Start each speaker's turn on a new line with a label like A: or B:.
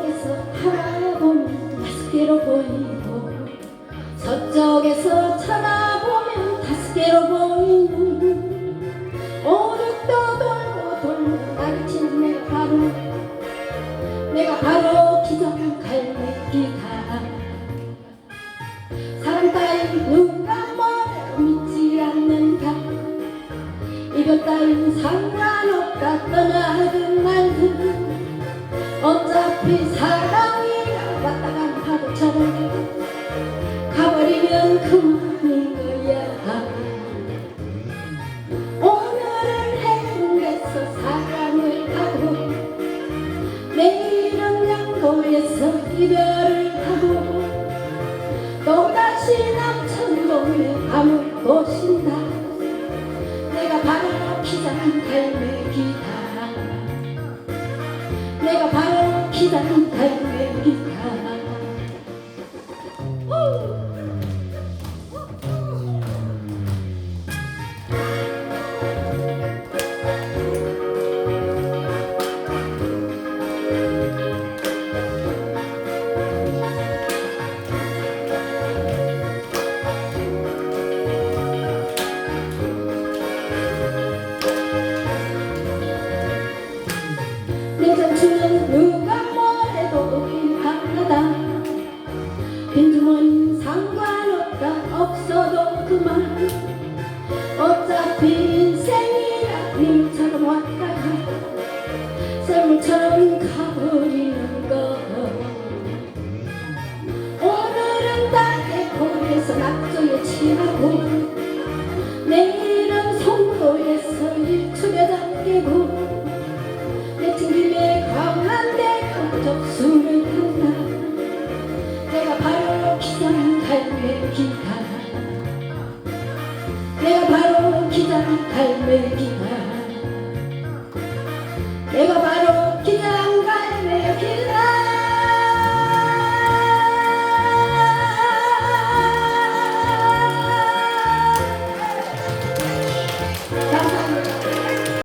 A: 동쪽에서 바라보면 다섯 개로 보이고 서쪽에서 쳐다보면 다섯 개로 보이고 오륙도 돌고 돌고 마주친 내가 바로 내가 바로 기적한 갈매기다. 사랑 따윈 누가 뭐래도 믿지 않는가? 이별 따윈 상관없다 떠나든 말든. 어차피 사랑이라 왔다 간 파도처럼 가버리면 그만인 거야. 오늘은 해운대에서 사랑을 하고 내일은 양도에서 이별을 하고 또다시 남천동에 밤을 보신다. 내가 바로 기장한 갈매기다. 내가 바로 기장한 갈매기다 그만 어차피 인생이라 님처럼 왔다가 썰물처럼 가버리는 거. 오늘은 땅에 고에서 낙조에 취하고 내일은 송도에서 일출에 잠기고 내친김에 강한데 접수를 한다. 내가 바로 기장 갈매 기다 갈매기다 내가 바로